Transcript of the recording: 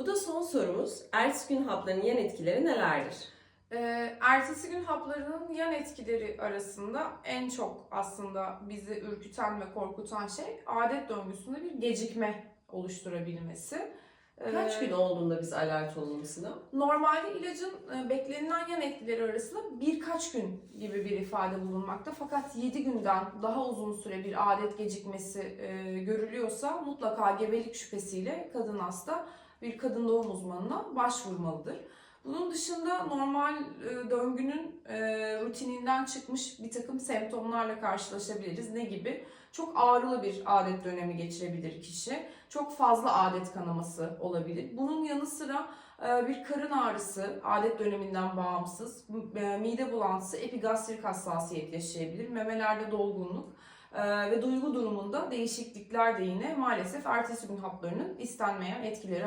Bu da son sorumuz. Ertesi gün haplarının yan etkileri nelerdir? Ee, ertesi gün haplarının yan etkileri arasında en çok aslında bizi ürküten ve korkutan şey adet döngüsünde bir gecikme oluşturabilmesi. Ee, Kaç gün olduğunda biz alert olunmasına? Normalde ilacın e, beklenilen yan etkileri arasında birkaç gün gibi bir ifade bulunmakta. Fakat 7 günden daha uzun süre bir adet gecikmesi e, görülüyorsa mutlaka gebelik şüphesiyle kadın hasta bir kadın doğum uzmanına başvurmalıdır. Bunun dışında normal e, döngünün e, rutininden çıkmış bir takım semptomlarla karşılaşabiliriz. Ne gibi? Çok ağrılı bir adet dönemi geçirebilir kişi. Çok fazla adet kanaması olabilir. Bunun yanı sıra e, bir karın ağrısı, adet döneminden bağımsız, mide bulantısı, epigastrik hassasiyet yaşayabilir, memelerde dolgunluk ve duygu durumunda değişiklikler de yine maalesef ertesi gün haplarının istenmeyen etkileri